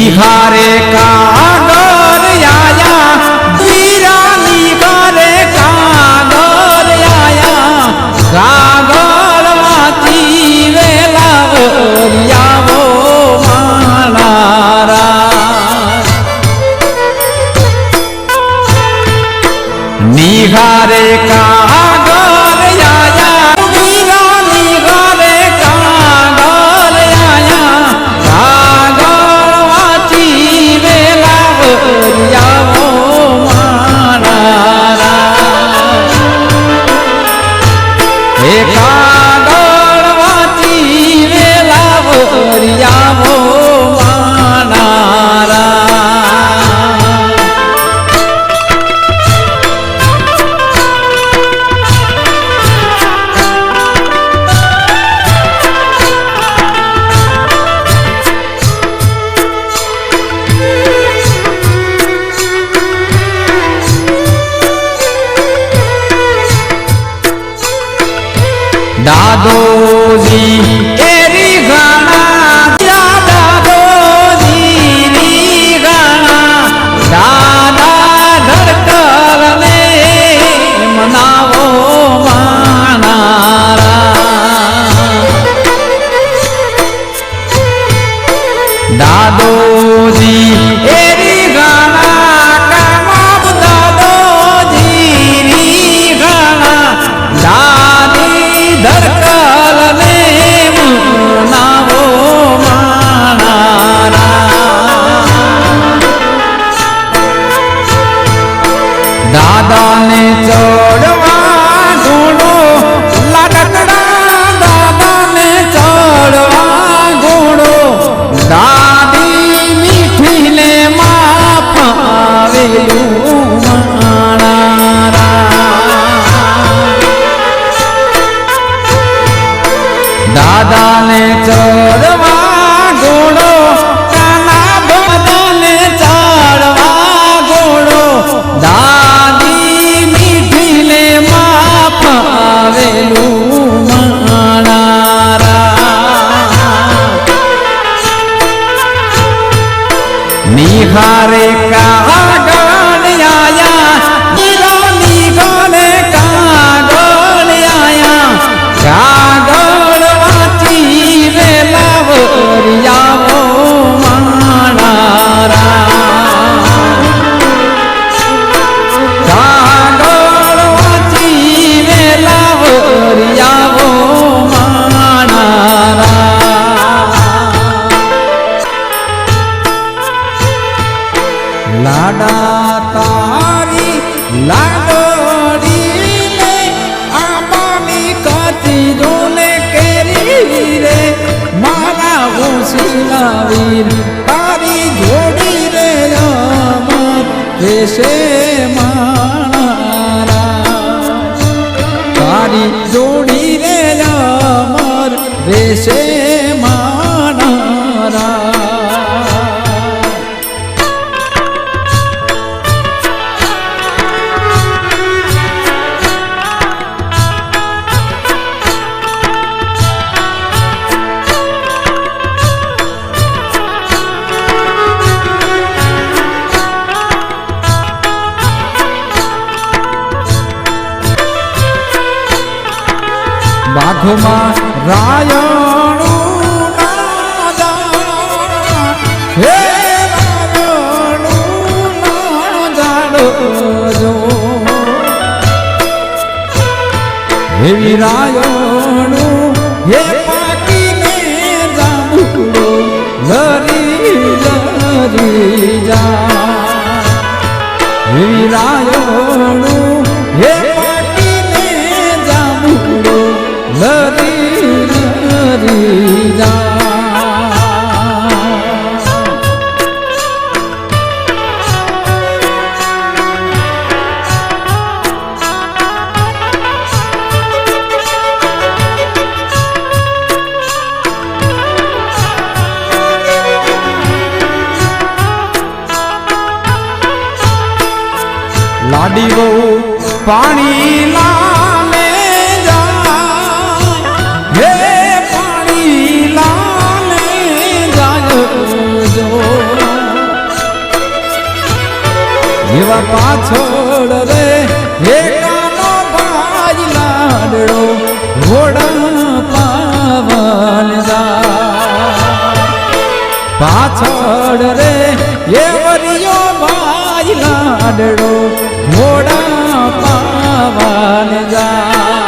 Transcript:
বিহারে દાદોજી એરી ગાણા દાદોજી રી ગાણા દાદા ધરકરને મનાવો દાદોજી એરી ગાણા દાદાને ચડવા ગુણો લાડકડા દાદાને ચડવા ગુણો દાદી મીઠીને માફ આવેલું દાદાને ચડ mexer વાઘમાં રાયણું હે રાયણું જો. હે રાયણ. લાડી બહુ પાણી લાલે જાય હે પાણી લાલે જાય જો. એવા પાછળ રે હે કાનો ભાઈ લાડડો ઘોડા પાવન પાછળ રે એ વરિયો ભાઈ લાડડો ઘોડા પાવન જા.